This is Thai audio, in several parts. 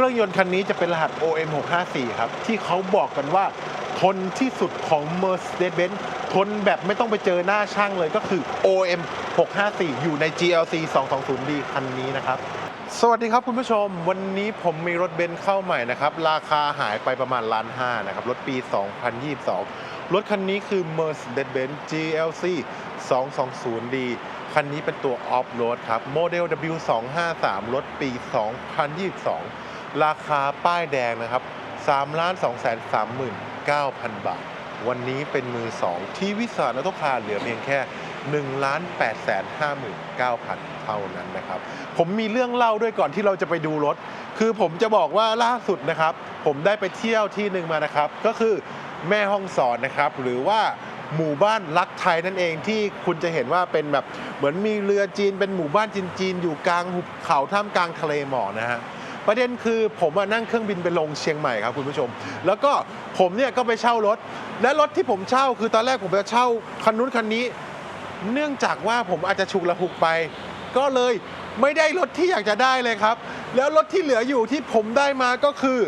ครื่องยนต์คันนี้จะเป็นรหัส OM 654 ครับ ที่เขาบอกกันว่า ทนที่สุดของ Mercedes-Benz ทนแบบไม่ต้องไปเจอหน้าช่างเลยก็คือ OM 654 อยู่ใน GLC 220D คันนี้นะครับสวัสดีครับคุณผู้ชม วันนี้ผมมีรถเบนซ์เข้าใหม่นะครับ ราคาหายไปประมาณล้านห้านะครับ รถปี 2022 รถคันนี้คือ Mercedes-Benz GLC 220D คันนี้เป็นตัวออฟโรดครับ โมเดล W253 รถปี 2022 ราคาป้ายแดงนะครับ3 2 3 9 0 0 0 บาท วันนี้เป็นมือ 2 ที่วิสานอโตคาเหลือเพียงแค่1 8 5 9 0 0 0 เท่านั้นนะครับ ผมมีเรื่องเล่าด้วยก่อนที่เราจะไปดูรถ คือผมจะบอกว่าล่าสุดนะครับ ผมได้ไปเที่ยวที่หนึ่งมานะครับ ก็คือแม่ห้องสอนนะครับ หรือว่าหมู่บ้านรักไทยนั่นเองที่คุณจะเห็นว่าเป็นแบบเหมือนมีเรือจีนเป็นหมู่บ้านจีนๆอยู่กลางหุบเขาท่ามกลางทะเลหมอกนะฮะ ประเด็นคือผมนั่งเครื่องบินไปลงเชียงใหม่ครับคุณผู้ชม แล้วก็ผมเนี่ยก็ไปเช่ารถ และรถที่ผมเช่าคือตอนแรกผมจะเช่าคันนู้นคันนี้ เนื่องจากว่าผมอาจจะฉุกละหุกไป ก็เลยไม่ได้รถที่อยากจะได้เลยครับ แล้วรถที่เหลืออยู่ที่ผมได้มาก็คือ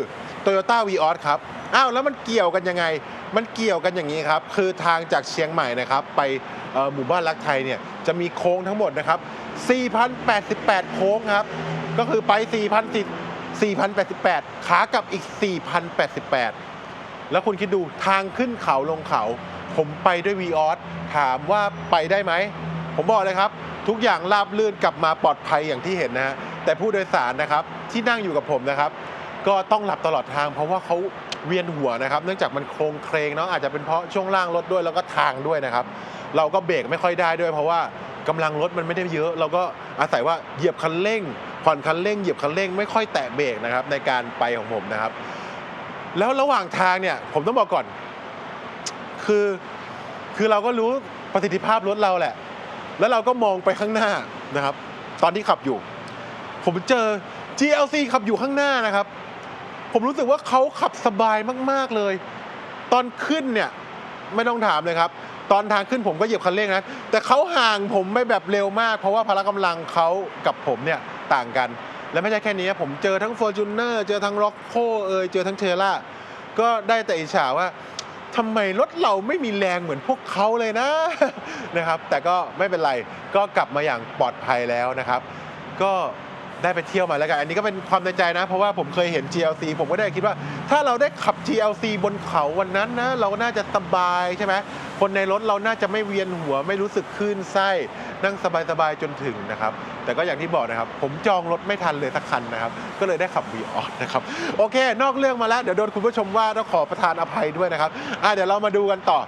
Toyota v ีออครับอ้าวแล้วมันเกี่ยวกันยังไง มันเกี่ยวกันอย่างนี้ครับ คือทางจากเชียงใหม่นะครับ ไปหมู่บ้านรักไทยเนี่ยจะมีโค้งทั้งหมดนะครับ 4,088 โค้งครับ ก็คือไป 4,010 4,088 ขากลับอีก 4,088 แล้วคุณคิดดูทางขึ้นเขาลงเขา ผมไปด้วยวีออสถามว่าไปได้ไหม ผมบอกเลยครับ ทุกอย่างราบลื่นกลับมาปลอดภัยอย่างที่เห็นนะฮะ แต่ผู้โดยสารนะครับที่นั่งอยู่กับผมนะครับ ก็ต้องหลับตลอดทางเพราะว่าเขาเวียนหัวนะครับ เนื่องจากมันโครงเครงเนาะอาจจะเป็นเพราะช่วงล่างรถด้วยแล้วก็ทางด้วยนะครับ เราก็เบรกไม่ค่อยได้ด้วยเพราะว่า กำลังรถมันไม่ได้เยอะ เราก็อาศัยว่าเหยียบคันเร่ง ผ่อนคันเร่งเหยียบคันเร่งไม่ค่อยแตะเบรกนะครับในการไปของผมนะครับ แล้วระหว่างทางเนี่ยผมต้องบอกก่อน คือคือเราก็รู้ประสิทธิภาพรถเราแหละ แล้วเราก็มองไปข้างหน้านะครับ ตอนที่ขับอยู่ ผมเจอ GLC ขับอยู่ข้างหน้านะครับ ผมรู้สึกว่าเขาขับสบายมาก ๆเลย ตอนขึ้นเนี่ยไม่ต้องถามเลยครับ ตอนทางขึ้นผมก็เหยียบคันเร่งนะ แต่เขาห่างผมไม่แบบเร็วมาก เพราะว่าพละกำลังเขากับผมเนี่ยต่างกัน และไม่ใช่แค่นี้ผมเจอทั้ง f o r t u n e r เจอทั้ง r o c c o เอยเจอทั้งเทล่าก็ได้แต่อิจฉาว่าทำไมรถเราไม่มีแรงเหมือนพวกเขาเลยนะนะครับ แต่ก็ไม่เป็นไรก็กลับมาอย่างปลอดภัยแล้วนะครับ ก็ได้ไปเที่ยวมาแล้วกัน อันนี้ก็เป็นความในใจนะ เพราะว่าผมเคยเห็น GLC ผมก็ได้คิดว่า ถ้าเราได้ขับ GLC บนเขาวันนั้นนะ เราก็น่าจะสบายใช่ไหม คนในรถเราน่าจะไม่เวียนหัวไม่รู้สึกคลื่นไส้นั่งสบายๆจนถึงนะครับ แต่ก็อย่างที่บอกนะครับ ผมจองรถไม่ทันเลยสักคันนะครับ ก็เลยได้ขับ v ีออนะครับ โอเค นอกเรื่องมาแล้ว เดี๋ยวโดนคุณผู้ชมว่าต้องขอประทานอภัยด้วยนะครับอะเดี๋ยวเรามาดูกันต่อ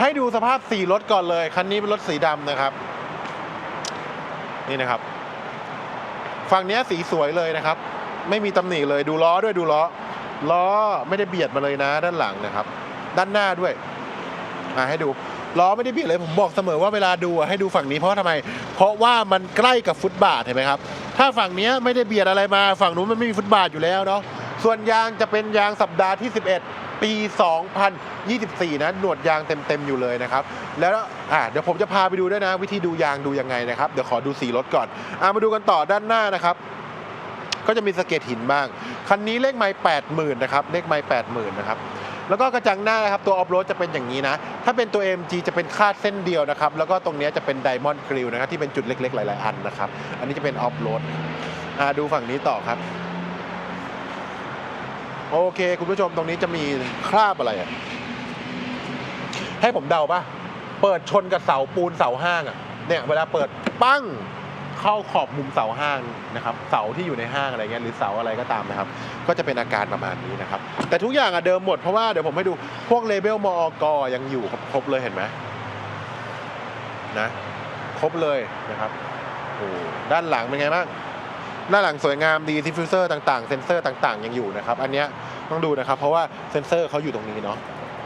ให้ดูสภาพสีรถก่อนเลย คันนี้เป็นรถสีดำนะครับ นี่นะครับ ฝั่งนี้สีสวยเลยนะครับ ไม่มีตำหนิเลยดูล้อด้วยดูล้อ ล้อไม่ได้เบียดมาเลยนะด้านหลังนะครับ ด้านหน้าด้วย มาให้ดูล้อไม่ได้เบียดเลยผมบอกเสมอว่าเวลาดูให้ดูฝั่งนี้เพราะว่าทำไม เพราะว่ามันใกล้กับฟุตบาทเห็นไหมครับ ถ้าฝั่งนี้ไม่ได้เบียดอะไรมาฝั่งนู้นมันไม่มีฟุตบาทอยู่แล้วเนาะส่วนยางจะเป็นยางสัปดาห์ที่ 11 ปี 2024 นะหนวดยางเต็มๆอยู่เลยนะครับ แล้วอ่าเดี๋ยวผมจะพาไปดูด้วยนะ วิธีดูยางดูยังไงนะครับเดี๋ยวขอดูสีรถก่อนอ่ามาดูกันต่อด้านหน้านะครับก็จะมีสะเก็ตหินบ้าง คันนี้เลขไม้แปดหมื่นนะครับ เลขไม้แปดหมื่นนะครับ แล้วก็กระจังหน้านะครับตัวออฟโรดจะเป็นอย่างนี้นะ ถ้าเป็นตัว MG จะเป็นคาดเส้นเดียวนะครับ แล้วก็ตรงนี้จะเป็นไดมอนด์กริลนะครับที่เป็นจุดเล็กๆ หลายๆ อันนะครับ อันนี้จะเป็นออฟโรดอ่าดูฝั่งนี้ต่อครับ โอเค คุณผู้ชมตรงนี้จะมีคราบอะไรอะให้ผมเดาปะเปิดชนกับเสาปูนเสาห้างอะเนี่ยเวลาเปิดปั้ง เข้าขอบมุมเสาห้างนะครับเสาที่อยู่ในห้างอะไรเงี้ยหรือเสาอะไรก็ตามนะครับ ก็จะเป็นอาการประมาณนี้นะครับ แต่ทุกอย่างอะเดิมหมดเพราะว่าเดี๋ยวผมให้ดูพวกเลเบลมอกยังอยู่ครบเลยเห็นไหมนะครบเลยนะครับโอ้ด้านหลังเป็นไงบ้างด้านหลังสวยงามดีดิฟฟิวเซอร์ต่างๆ เซนเซอร์ต่างๆ ยังอยู่นะครับ อันเนี้ยต้องดูนะครับ เพราะว่าเซนเซอร์เขาอยู่ตรงนี้เนาะ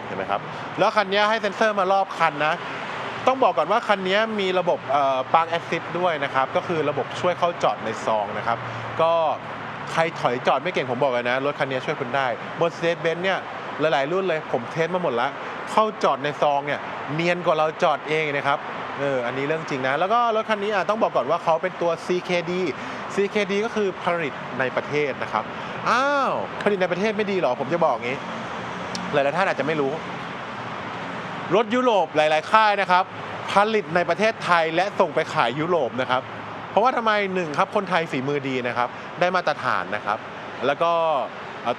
เห็นไหมครับ แล้วคันนี้ให้เซนเซอร์มารอบคันนะ ต้องบอกก่อนว่าคันนี้มีระบบปาร์ a แอซิ t ด้วยนะครับ ก็คือระบบช่วยเข้าจอดในซองนะครับ ก็ใครถอยจอดไม่เก่งผมบอกเลยนะ รถคันนี้ช่วยคุณได้ Mercedes-Benz เนี่ยหลายๆรุ่นเลยผมเทสมาหมดแล้ว เข้าจอดในซองเนี่ยเนียนกว่าเราจอดเองนะครับเอออันนี้เรื่องจริงนะ แล้วก็รถคันนี้อะต้องบอกก่อนว่าเขาเป็นตัว CKD CKD ก็คือผลิตในประเทศนะครับ อ้าว ผลิตในประเทศไม่ดีหรอ ผมจะบอกงี้ หลายๆท่านอาจจะไม่รู้ รถยุโรปหลาย ๆ ค่ายนะครับ ผลิตในประเทศไทยและส่งไปขายยุโรปนะครับ เพราะว่าทำไมหนึ่งครับคนไทยฝีมือดีนะครับ ได้มาตรฐานนะครับ แล้วก็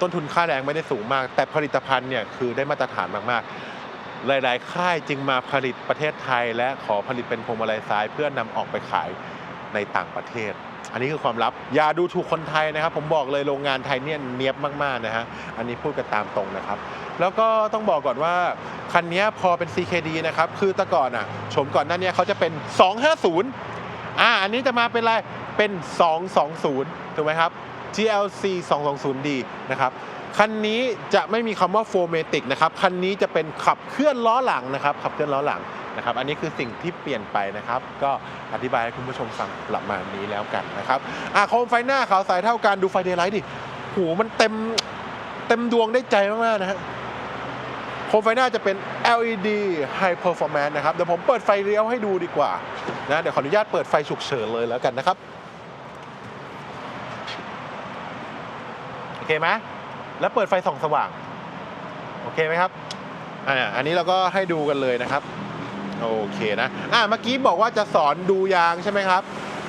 ต้นทุนค่าแรงไม่ได้สูงมาก แต่ผลิตภัณฑ์เนี่ยคือได้มาตรฐานมาก ๆ หลาย ๆ ค่ายจึงมาผลิตประเทศไทย และขอผลิตเป็นพวงมาลัยซ้าย เพื่อนำออกไปขายในต่างประเทศ อันนี้คือความลับ อย่าดูถูกคนไทยนะครับ ผมบอกเลยโรงงานไทยเนี่ยเนียบมาก ๆ นะฮะ อันนี้พูดกันตามตรงนะครับ แล้วก็ต้องบอกก่อนว่า คันนี้พอเป็น CKD นะครับ คือแต่ก่อนอะชมก่อนหน้านี้เขาจะเป็น 250 อ่า อันนี้จะมาเป็นอะไร เป็น 220 ถูกไหมครับ GLC 220D นะครับ คันนี้จะไม่มีคำว่าโฟเมติกนะครับ คันนี้จะเป็นขับเคลื่อนล้อหลังนะครับ ขับเคลื่อนล้อหลังนะครับ อันนี้คือสิ่งที่เปลี่ยนไปนะครับ ก็อธิบายให้คุณผู้ชมฟังประมาณนี้แล้วกันนะครับอะโคมไฟหน้าขาวใสเท่ากันดูไฟเดย์ไลท์ดิโหมันเต็มเต็มดวงได้ใจมากๆนะฮะ โคมไฟหน้าจะเป็น LED High Performance นะครับ เดี๋ยวผมเปิดไฟเลี้ยวให้ดูดีกว่านะเดี๋ยวขออนุญาตเปิดไฟฉุกเฉินเลยแล้วกันนะครับ โอเคไหมแล้วเปิดไฟส่องสว่าง โอเคไหมครับอ่าอันนี้เราก็ให้ดูกันเลยนะครับ โอเคนะอ่าเมื่อกี้บอกว่าจะสอนดูยางใช่ไหมครับ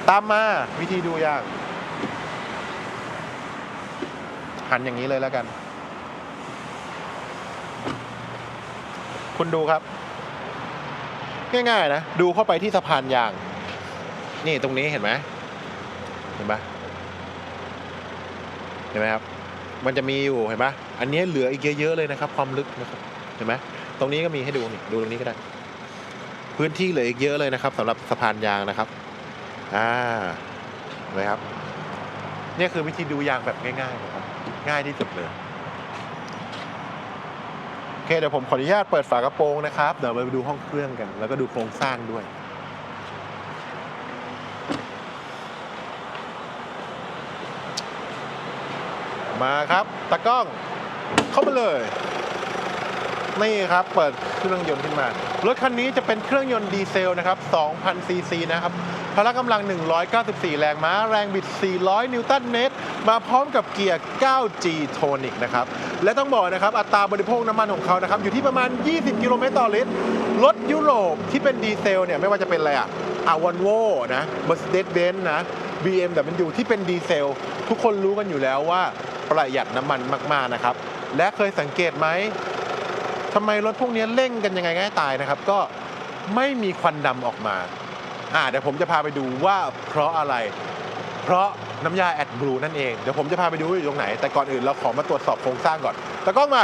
ตามมาวิธีดูยางหันอย่างนี้เลยแล้วกัน คุณดูครับ ง่ายๆนะ ดูเข้าไปที่สะพานยาง นี่ตรงนี้เห็นไหมเห็นไหมเห็นไหมครับ มันจะมีอยู่เห็นไหมอันนี้เหลืออีกเยอะๆเลยนะครับ ความลึกนะครับเห็นไหมตรงนี้ก็มีให้ดูนี่ดูตรงนี้ก็ได้ พื้นที่เหลืออีกเยอะเลยนะครับสำหรับสะพานยางนะครับอ่าเห็นไหมครับนี่คือวิธีดูยางแบบง่ายๆนะครับง่ายที่สุดเลย เคเดี๋ยวผมขออนุญาตเปิดฝากระโปรงนะครับ เดี๋ยวไปดูห้องเครื่องกัน แล้วก็ดูโครงสร้างด้วยมาครับตากล้องเข้ามาเลย นี่ครับ เปิดเครื่องยนต์ขึ้นมา รถคันนี้จะเป็นเครื่องยนต์ดีเซลนะครับ2,000ซีซีนะครับ พละกำลัง 194 แรงม้า แรงบิด 400 นิวตันเมตร มาพร้อมกับเกียร์ 9G Tonic นะครับ และต้องบอกนะครับอัตราบริโภคน้ำมันของเขานะครับอยู่ที่ประมาณ 20 กิโลเมตรต่อลิตรรถยุโรปที่เป็นดีเซลเนี่ยไม่ว่าจะเป็นอะไรอะอาวอนโวนะ Mercedes-Benz นะ BMW ที่เป็นดีเซล ทุกคนรู้กันอยู่แล้วว่าประหยัดน้ำมันมาก ๆ นะครับ และเคยสังเกตไหมทำไมรถพวกนี้เร่งกันยังไงง่ายตายนะครับ ก็ไม่มีควันดำออกมา อ่าเดี๋ยวผมจะพาไปดูว่าเพราะอะไร เพราะ น้ำยาแอดบลูนั่นเอง เดี๋ยวผมจะพาไปดูอยู่ตรงไหน แต่ก่อนอื่นเราขอมาตรวจสอบโครงสร้างก่อนตะกล้องมา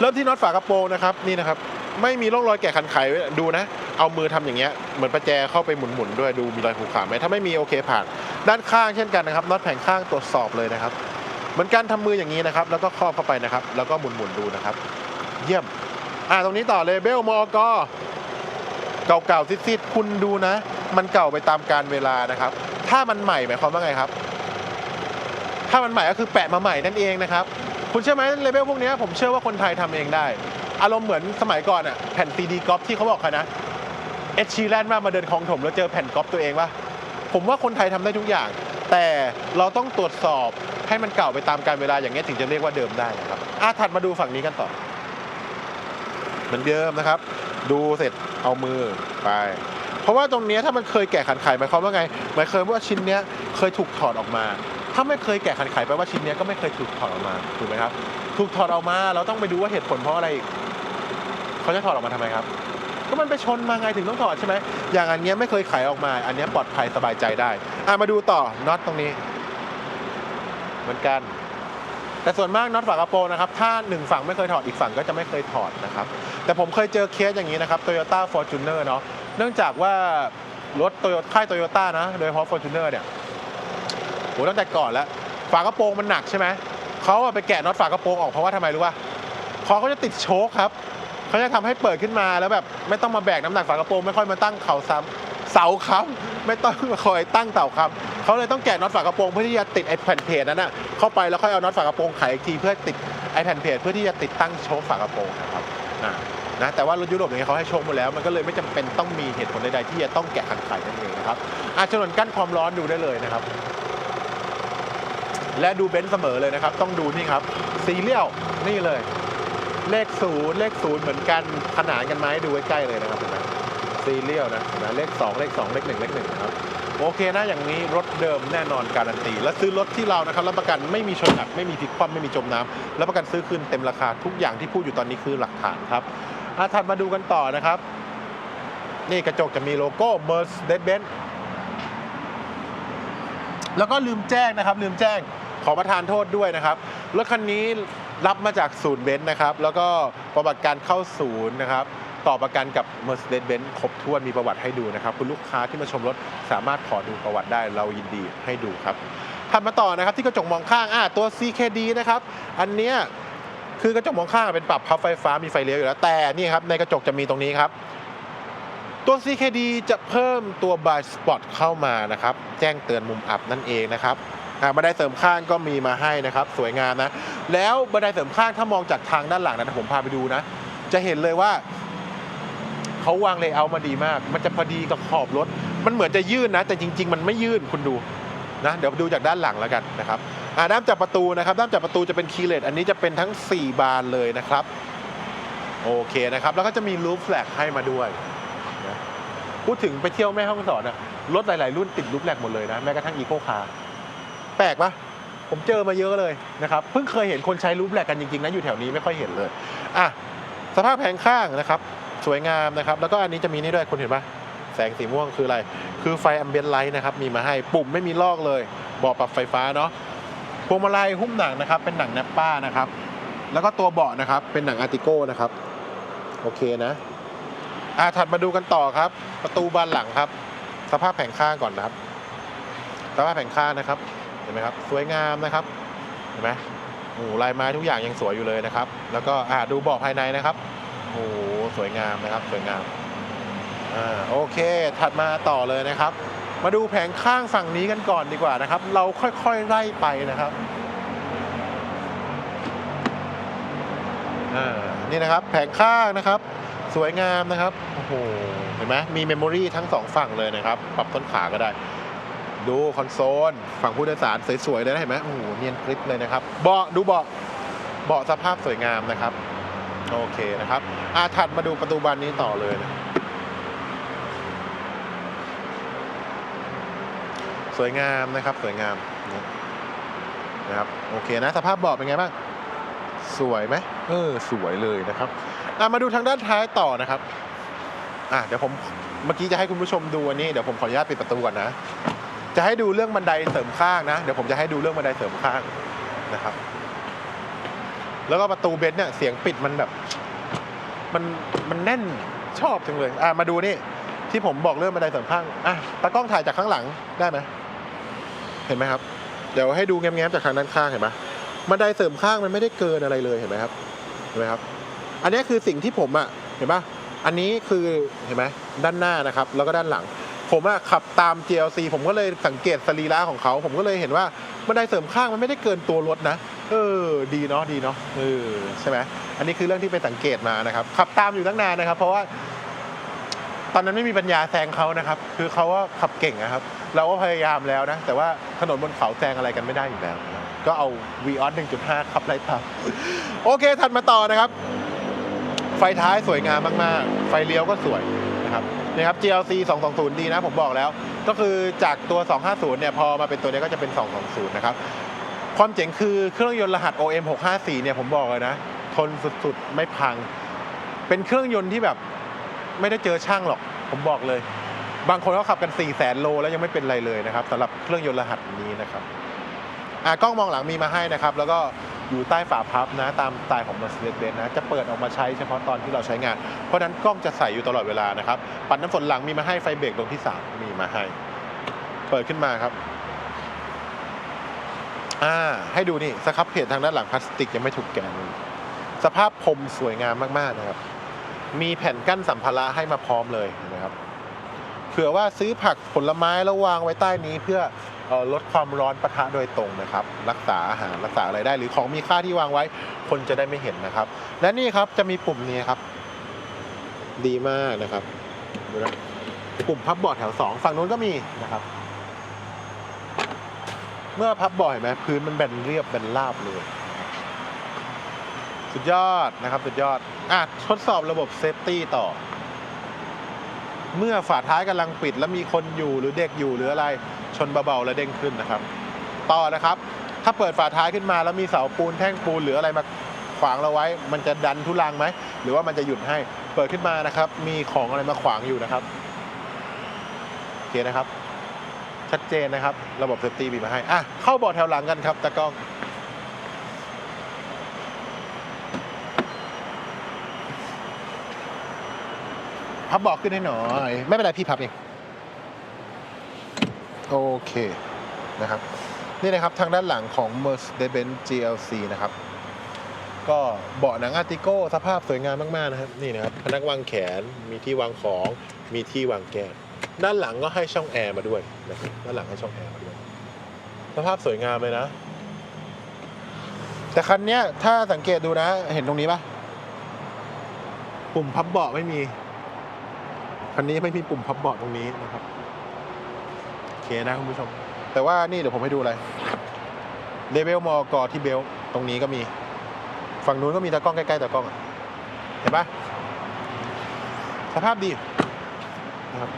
เริ่มที่น็อตฝากระโปรงนะครับ นี่นะครับ ไม่มีร่องรอยแกะขันไขดูนะ เอามือทำอย่างเงี้ย เหมือนประแจเข้าไปหมุนๆด้วย ดูมีรอยขูดขาดไหมถ้าไม่มีโอเคผ่าน ด้านข้างเช่นกันนะครับ น็อตแผงข้างตรวจสอบเลยนะครับ เหมือนกันทำมืออย่างนี้นะครับ แล้วก็ครอบเข้าไปนะครับ แล้วก็หมุนๆดูนะครับ เยี่ยม อ่า ตรงนี้ต่อเลยเบลมอกเก่าๆซิดๆคุณดูนะ มันเก่าไปตามการเวลานะครับ ถ้ามันใหม่หมายความว่าไงครับ ถ้ามันใหม่ก็คือแปะมาใหม่นั่นเองนะครับ คุณเชื่อไหมเลเวลพวกนี้ผมเชื่อว่าคนไทยทำเองได้ อารมณ์เหมือนสมัยก่อนอะแผ่นซีดีก๊อปที่เขาบอกใครนะเอชชีแลนด์มามาเดินคลองถมแล้วเจอแผ่นก๊อปตัวเองปะผมว่าคนไทยทำได้ทุกอย่าง แต่เราต้องตรวจสอบให้มันเก่าไปตามการเวลาอย่างนี้ถึงจะเรียกว่าเดิมได้นะครับอะถัดมาดูฝั่งนี้กันต่อ เหมือนเดิมนะครับ ดูเสร็จเอามือไป เพราะว่าตรงนี้ถ้ามันเคยแกะขันไขหมายความว่าไงหมายความว่าชิ้นเนี้ยเคยถูกถอดออกมา ถ้าไม่เคยแกะขันไขแปลว่าชิ้นเนี้ยก็ไม่เคยถูกถอดออกมาถูกไหมครับ ถูกถอดออกมาเราต้องไปดูว่าเหตุผลเพราะอะไรอีกเขาจะถอดออกมาทำไมครับก็มันไปชนมาไงถึงต้องถอดใช่ไหมอย่างอันเนี้ยไม่เคยไขออกมา อันเนี้ยปลอดภัยสบายใจได้อะมาดูต่อน็อตตรงนี้ เหมือนกัน แต่ส่วนมากน็อตฝากระโปรงนะครับ ถ้าหนึ่งฝั่งไม่เคยถอดอีกฝั่งก็จะไม่เคยถอดนะครับ แต่ผมเคยเจอเคสอย่างนี้นะครับ Toyota Fortuner เนาะ เนื่องจากว่ารถโตโยค่ายโตโยต้านะโดยเฉพาะ Fortuner เนี่ยโหตั้งแต่ก่อนแล้วฝากระโปรงมันหนักใช่ไหมเขาอะไปแกะน็อตฝากระโปรงออกเพราะว่าทำไมรู้ป่ะเพราะเขาจะติดโชคครับเขาจะทำให้เปิดขึ้นมาแล้วแบบไม่ต้องมาแบกน้ำหนักฝากระโปรงไม่ค่อยมาตั้งเข่าซ้ำเสาค้ำไม่ต้องมาคอยตั้งเต่าค้ำเขาเลยต้องแกะน็อตฝากระโปรงเพื่อที่จะติดไอ้แผ่นเพจนั้นน่ะเข้าไปแล้วค่อยเอาน็อตฝากระโปรงไขอีกทีเพื่อติดไอ้แผ่นเพจเพื่อที่จะติดตั้งโชคฝากระโปรงนะครับอ่า นะแต่ว่ารถยุโรปอย่างเงี้ยเขาให้โชคมาแล้ว มันก็เลยไม่จำเป็นต้องมีเหตุผลใดๆที่จะต้องแกะขันไขนั่นเองนะครับอาฉนวนกั้นความร้อนดูได้เลยนะครับ และดูเบนซ์เสมอเลยนะครับ ต้องดูนี่ครับซีเรียลนี่เลย เลขศูนย์เลขศูนย์เหมือนกันขนานกันไหมดูใกล้ๆเลยนะครับเห็นไหมซีเรียลนะเห็นะเลข 2 เลข 2 เลข 1 เลข1นะครับโอเคนะอย่างนี้รถเดิมแน่นอนการันตี และซื้อรถที่เรานะครับรับประกันไม่มีชนหนักไม่มีพลิกคว่ำไม่มีจมน้ำรับประกันซื้อคืนเต็มราคาทุกอย่างที่พูดอยู่ตอนนี้คือหลักฐานครับ อาถัดมาดูกันต่อนะครับ นี่กระจกจะมีโลโก้ Mercedes-Benz แล้วก็ลืมแจ้งนะครับ ลืมแจ้งขอประทานโทษด้วยนะครับรถคันนี้รับมาจากศูนย์เบนซ์นะครับ แล้วก็ประวัติการเข้าศูนย์นะครับ ต่อประกันกับ Mercedes-Benz ครบถ้วนมีประวัติให้ดูนะครับ คุณลูกค้าที่มาชมรถสามารถขอดูประวัติได้เรายินดีให้ดูครับถัดมาต่อนะครับที่กระจกมองข้างอะตัว CKD นะครับ อันเนี้ย คือกระจกมองข้างเป็นปรับพับไฟฟ้ามีไฟเลี้ยวอยู่แล้ว แต่นี่ครับในกระจกจะมีตรงนี้ครับ ตัว CKD จะเพิ่มตัว By Spot เข้ามานะครับ แจ้งเตือนมุมอับนั่นเองนะครับอ่าบันไดเสริมข้างก็มีมาให้นะครับ สวยงามนะ แล้วบันไดเสริมข้างถ้ามองจากทางด้านหลังนะผมพาไปดูนะ จะเห็นเลยว่าเขาวางเลเยอร์มาดีมาก มันจะพอดีกับขอบรถ มันเหมือนจะยื่นนะ แต่จริง ๆ มันไม่ยื่นคุณดูนะ เดี๋ยวดูจากด้านหลังแล้วกันนะครับ ด้ามจับประตูนะครับ ด้ามจับประตูจะเป็นคีเลสอันนี้จะเป็นทั้ง 4 บานเลยนะครับ โอเคนะครับ แล้วก็จะมีลูฟแฟลกให้มาด้วยนะพูดถึงไปเที่ยวแม่ห้องสอนอะรถหลาย ๆ รุ่นติดลูฟแฟลกหมดเลยนะ แม้กระทั่งอีโคคาร์แปลกปะผมเจอมาเยอะเลยนะครับ เพิ่งเคยเห็นคนใช้ลูฟแฟลกกันจริง ๆ นะ อยู่แถวนี้ไม่ค่อยเห็นเลยอะสภาพแผงข้างนะครับ สวยงามนะครับ แล้วก็อันนี้จะมีนี่ด้วยคุณเห็นปะแสงสีม่วงคืออะไร คือไฟแอมเบียนไลท์นะครับ มีมาให้ปุ่มไม่มีลอกเลยบาะปรับไฟฟ้าเนาะ พวงมาลัยหุ้มหนังนะครับ เป็นหนังแนปป้านะครับ แล้วก็ตัวเบาะนะครับ เป็นหนังอาร์ติโก้นะครับ โอเคนะ อ่าถัดมาดูกันต่อครับ ประตูบานหลังครับ สภาพแผงข้างก่อนนะครับ สภาพแผงข้างนะครับ เห็นไหมครับ สวยงามนะครับ เห็นไหมโอ้ลายไม้ทุกอย่างยังสวยอยู่เลยนะครับ แล้วก็อ่าดูเบาะภายในนะครับโอ้สวยงามนะครับ สวยงาม อ่า โอเค ถัดมาต่อเลยนะครับ มาดูแผงข้างฝั่งนี้กันก่อนดีกว่านะครับ เราค่อยๆไล่ไปนะครับนี่นะครับแผงข้างนะครับ สวยงามนะครับโอ้โหเห็นไหมมีเมมโมรีทั้งสองฝั่งเลยนะครับ ปรับต้นขาก็ได้ ดูคอนโซล ฝั่งผู้โดยสารสวยๆเลยนะเห็นไหมโอ้โหเนียนกริบเลยนะครับเบาะดูเบาะเบาะสภาพสวยงามนะครับ โอเคนะครับอาถัดมาดูประตูบานนี้ต่อเลยนะ สวยงามนะครับสวยงามนะครับโอเคนะสภาพเบาะเป็นไงบ้างสวยไหมเออสวยเลยนะครับอมาดูทางด้านท้ายต่อนะครับอะเดี๋ยวผมเมื่อกี้จะให้คุณผู้ชมดูอันนี้เดี๋ยวผมขออนุญาตปิดประตูก่อนนะ จะให้ดูเรื่องบันไดเสริมข้างนะเดี๋ยวผมจะให้ดูเรื่องบันไดเสริมข้างนะครับ แล้วก็ประตูเบนซ์เนี่ยเสียงปิดมันแบบ มันมันแน่นชอบจังเลย อะมาดูนี่ที่ผมบอกเรื่องบันไดเสริมข้างอะตากล้องถ่ายจากข้างหลังได้ไหม เห็นไหมครับ เดี๋ยวให้ดูแง้มๆจากทางด้านข้างเห็นไหมบันไดเสริมข้างมันไม่ได้เกินอะไรเลยเห็นไหมครับเห็นไหมครับ อันนี้คือสิ่งที่ผมอะเห็นปะอันนี้คือเห็นไหมด้านหน้านะครับ แล้วก็ด้านหลัง ผมอะขับตาม GLC ผมก็เลยสังเกตสรีระของเขา ผมก็เลยเห็นว่าบันไดเสริมข้างมันไม่ได้เกินตัวรถนะ เออ ดีเนาะดีเนาะเออใช่ไหมอันนี้คือเรื่องที่ไปสังเกตมานะครับ ขับตามอยู่ตั้งนานนะครับ เพราะว่า ตอนนั้นไม่มีปัญญาแซงเขานะครับ คือเขาว่าขับเก่งนะครับ เราก็พยายามแล้วนะ แต่ว่าถนนบนเขาแซงอะไรกันไม่ได้อยู่แล้ว ก็เอา v ีออส1.5 ขับไล่ตามโอเค ถัดมาต่อนะครับ ไฟท้ายสวยงามมาก ๆ ไฟเลี้ยวก็สวยนะครับนี่ครับ GLC 220 ดีนะ ผมบอกแล้ว ก็คือจากตัว 250 เนี่ย พอมาเป็นตัวนี้ก็จะเป็น 220 นะครับ ความเจ๋งคือเครื่องยนต์รหัส OM 654 เนี่ย ผมบอกเลยนะ ทนสุด ๆ ไม่พัง เป็นเครื่องยนต์ที่แบบ ไม่ได้เจอช่างหรอก ผมบอกเลย บางคนเขาขับกัน 4 0 0 0 0 0โลแล้วยังไม่เป็นไรเลยนะครับสำหรับเครื่องยนต์รหัสนี้นะครับอ่ากล้องมองหลังมีมาให้นะครับ แล้วก็อยู่ใต้ฝาพับนะตามสไตล์ของ Mercedes-Benz นะจะเปิดออกมาใช้เฉพาะตอนที่เราใช้งาน เพราะฉะนั้นกล้องจะใส่อยู่ตลอดเวลานะครับปัดน้ำฝนหลังมีมาให้ไฟเบรกดวงที่ 3 มีมาให้ เปิดขึ้นมาครับอ่าให้ดูนี่สครับเพจทางด้านหลังพลาสติกยังไม่ถูกแกะเลยสภาพพรมสวยงามมากๆนะครับ มีแผ่นกั้นสัมภาระให้มาพร้อมเลยนะครับเผื่อว่าซื้อผักผลไม้แล้ววางไว้ใต้นี้เพื่อลดความร้อนประทะโดยตรงนะครับ รักษาอาหารรักษาอะไรได้ หรือของมีค่าที่วางไว้ คนจะได้ไม่เห็นนะครับ และนี่ครับจะมีปุ่มนี้ครับ ดีมากนะครับดูนะปุ่มพับเบาะแถวสองฝั่งนู้นก็มีนะครับ เมื่อพับเบาะเห็นไหมพื้นมันแบนเรียบแบนราบเลย สุดยอดนะครับ สุดยอดอะทดสอบระบบเซฟตี้ต่อ เมื่อฝาท้ายกำลังปิด แล้วมีคนอยู่หรือเด็กอยู่หรืออะไร ชนเบาๆแล้วเด้งขึ้นนะครับ ต่อนะครับ ถ้าเปิดฝาท้ายขึ้นมาแล้วมีเสาปูนแท่งปูนหรืออะไรมาขวางเราไว้ มันจะดันทุลังไหม หรือว่ามันจะหยุดให้ เปิดขึ้นมานะครับ มีของอะไรมาขวางอยู่นะครับโอเคนะครับ ชัดเจนนะครับ ระบบเซฟตี้มีมาให้ อะ เข้าบาะแถวหลังกันครับตากล้อง พับเบอกขึ้นให้หน่อย ไม่เป็นไรพี่พับเอง โอเคนะครับ นี่นะครับทางด้านหลังของ Mercedes-Benz GLC นะครับ ก็เบาะหนังอาร์ติโก้สภาพสวยงามมาก ๆ นะครับ นี่นะครับ พนักวางแขนมีที่วางของมีที่วางแก้วด้านหลังก็ให้ช่องแอร์มาด้วยนะครับด้านหลังให้ช่องแอร์มาด้วยสภาพสวยงามเลยนะ แต่คันเนี้ยถ้าสังเกตดูนะ เห็นตรงนี้ปะปุ่มพับเบาะไม่มี คันนี้ไม่มีปุ่มพับเบาะตรงนี้นะครับโอเคนะคุณผู้ชม แต่ว่านี่เดี๋ยวผมให้ดูอะไรเลเวลมอกอที่เบลตรงนี้ก็มี ฝั่งนู้นก็มีตากล้องใกล้ๆตากล้องเห็นปะสภาพดีนะครับ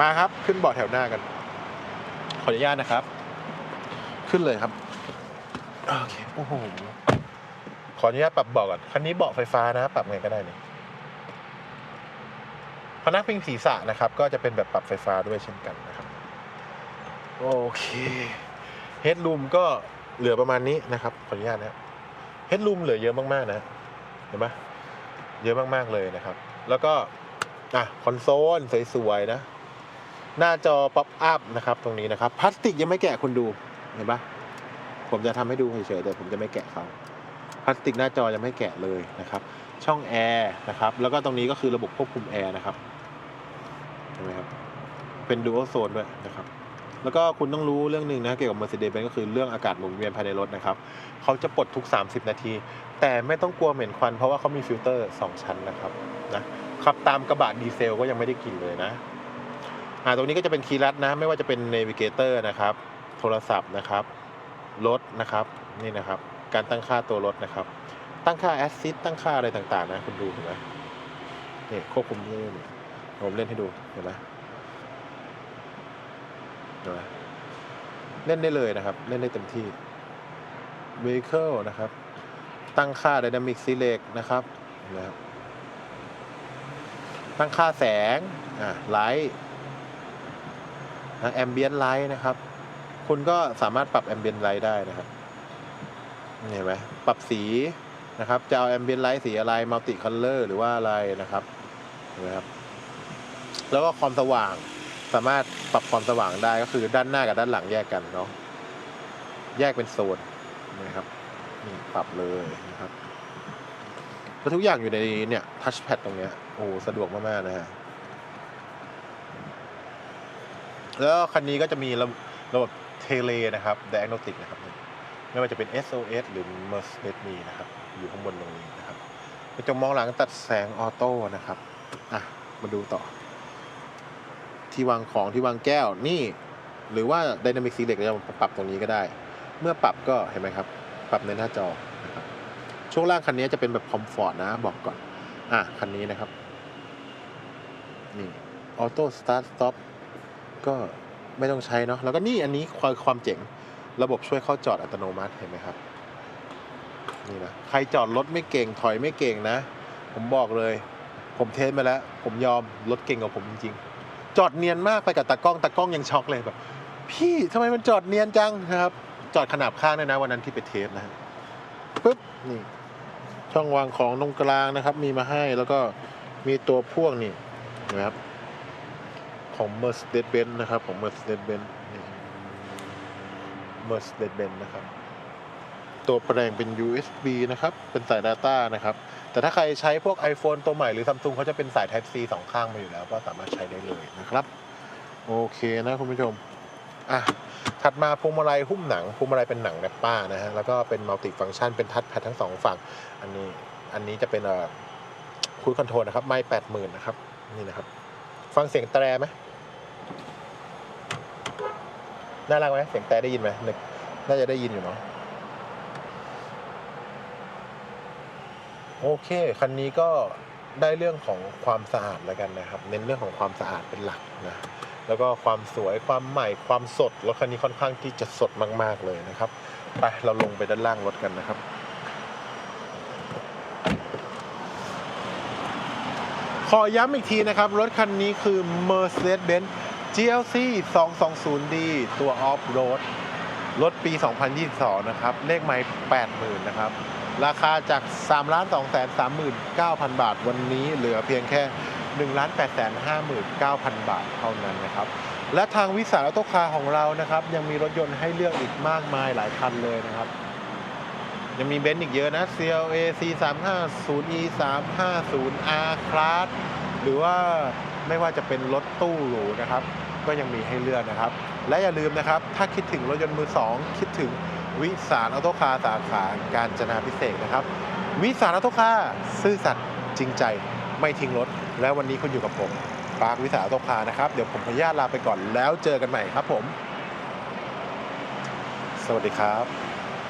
มาครับขึ้นเบาะแถวหน้ากัน ขออนุญาตนะครับ ขึ้นเลยครับโอเคโอ้โหขออนุญาตปรับเบาะก่อนคันนี้เบาะไฟฟ้านะ ปรับไงก็ได้เลย พนักพิงศีรษะนะครับ ก็จะเป็นแบบปรับไฟฟ้าด้วยเช่นกันนะครับ โอเคเฮดรูมก็เหลือประมาณนี้นะครับขออนุญาตนะครับเฮดรูมเหลือเยอะมากๆนะเห็นไหมเยอะมากๆเลยนะครับ แล้วก็อะคอนโซลสวยๆนะ หน้าจอป๊อปอัพนะครับ ตรงนี้นะครับพลาสติกยังไม่แกะคุณดูเห็นปะผมจะทำให้ดูเฉยๆแต่ผมจะไม่แกะเขาพลาสติกหน้าจอยังไม่แกะเลยนะครับ ช่องแอร์นะครับ แล้วก็ตรงนี้ก็คือระบบควบคุมแอร์นะครับ เห็นไหมครับ เป็นดู a l โซนด้วยนะครับ แล้วก็คุณต้องรู้เรื่องหนึ่งนะเกี่ยวกับ Mercedes-Benz ก็คือเรื่องอากาศหมุนเวียนภายในรถนะครับเขาจะปลดทุก 30 นาที แต่ไม่ต้องกลัวเหม็นควันเพราะว่าเขามีฟิลเตอร์ 2 ชั้นนะครับนะขับตามกระบะดีเซลก็ยังไม่ได้กลิ่นเลยนะอ่าตรงนี้ก็จะเป็นคีย์ลัดนะ ไม่ว่าจะเป็นเนวิเกเตอร์นะครับ โทรศัพท์นะครับ รถนะครับ นี่นะครับ การตั้งค่าตัวรถนะครับ ตั้งค่าแอสซิสตั้งค่าอะไรต่างๆ นะ คุณดูเห็นไหมนี่ควบคุมเล่น ผมเล่นให้ดูเห็นไหมเห็นไหมเล่นได้เลยนะครับ เล่นได้เต็มที่ Vehicle นะครับ ตั้งค่า Dynamic Select นะครับเห็นะครับ ตั้งค่าแสงอ่าไลท์นะแอมเบียนไลท์นะครับ คุณก็สามารถปรับแอมเบียนไลท์ได้นะครับเห็นไหมปรับสีนะครับ จะเอาแอมเบียนไลท์สีอะไรมัลติคัลเลอร์หรือว่าอะไรนะครับเห็นไหมครับ แล้วก็ความสว่างสามารถปรับความสว่างได้ก็คือด้านหน้ากับด้านหลังแยกกันเนาะแยกเป็นโซนนะครับนี่ปรับเลยนะครับแล้วทุกอย่างอยู่ในเนี่ยทัชแพดตรงเนี้ยโอ้สะดวกมากๆนะฮะแล้วคันนี้ก็จะมีระบบระบบเทเลนะครับ Diagnostic นะครับไม่ว่าจะเป็น SOS หรือ Mercedes มีนะครับ อยู่ข้างบนตรงนี้นะครับกระจกมองหลังตัดแสงออโต้นะครับ อะ มาดูต่อ ที่วางของที่วางแก้วนี่ หรือว่า Dynamic Select เราจะปรับตรงนี้ก็ได้ เมื่อปรับก็เห็นไหมครับ ปรับในหน้าจอนะครับช่วงล่างคันนี้จะเป็นแบบคอมฟอร์ตนะบอกก่อน อะคันนี้นะครับนี่ออโต้สตาร์ทสต็อปก็ไม่ต้องใช้เนาะแล้วก็นี่อันนี้ความความเจ๋งระบบช่วยเข้าจอดอัตโนมัติเห็นไหมครับนี่นะใครจอดรถไม่เก่งถอยไม่เก่งนะ ผมบอกเลย ผมเทสมาแล้ว ผมยอมรถเก่งกว่าผมจริงๆ จอดเนียนมากไปกับตากล้องตากล้องยังช็อกเลยแบบ พี่ทำไมมันจอดเนียนจังนะครับ จอดขนาบข้างด้วยนะวันนั้นที่ไปเทสนะฮะปึ๊บนี่ช่องวางของตรงกลางนะครับ มีมาให้แล้วก็มีตัวพ่วงนี่นะครับ ของ Mercedes-Benz นะครับ ของ Mercedes-Benz นี่ Mercedes-Benz นะครับ ตัวแปลงเป็น USB นะครับ เป็นสาย Data นะครับ แต่ถ้าใครใช้พวก iPhone ตัวใหม่หรือ Samsung เขาจะเป็นสาย Type C สองข้างมาอยู่แล้ว ก็สามารถใช้ได้เลยนะครับ โอเคนะคุณผู้ชม อะ ถัดมาพวงมาลัยหุ้มหนังพวงมาลัยเป็นหนังแรปป้านะฮะ แล้วก็เป็นมัลติฟัง c t ชันเป็นทัชแพดทั้งสองฝั่ง อันนี้ อันนี้จะเป็นเอ่อคุคูดคอนโทรลนะครับ ไม่แปดหมื่นนะครับ นี่นะครับ ฟังเสียงแตรไหมน่ารักไหมเสียงแตรได้ยินไหมนึกน่าจะได้ยินอยู่เนาะ โอเค คันนี้ก็ได้เรื่องของความสะอาดแล้วกันนะครับ เน้นเรื่องของความสะอาดเป็นหลักนะแล้วก็ความสวยความใหม่ความสดรถคันนี้ค่อนข้างที่จะสดมาก ๆเลยนะครับไปเราลงไปด้านล่างรถกันนะครับขอย้ำอีกทีนะครับ รถคันนี้คือ Mercedes-Benz GLC 220D ตัว Off Road รถปี 2022 นะครับ เลขไมล์80,000 นะครับ ราคาจาก 3 2 3 9 0 0 0 บาท วันนี้เหลือเพียงแค่ 1 8 5 9 0 0 0 บาทเท่านั้นนะครับ และทางวิสาหกิจคาของเรานะครับ ยังมีรถยนต์ให้เลือกอีกมากมายหลายคันเลยนะครับ ยังมีเบนซ์อีกเยอะนะ CLA C 3 5 0 E 3 5 0 R Class หรือว่าไม่ว่าจะเป็นรถตู้หรูนะครับ ก็ยังมีให้เลือกนะครับ และอย่าลืมนะครับ ถ้าคิดถึงรถยนต์มือสองคิดถึง วิสารออโตคาสาขาการจนาพิเศษนะครับ วิสารออโตคาซื่อสัตย์จริงใจไม่ทิ้งรถ และวันนี้คุณอยู่กับผมปาร์ควิสารออโตคานะครับเดี๋ยวผมขออนุญาตลาไปก่อนแล้วเจอกันใหม่ครับผม สวัสดีครับ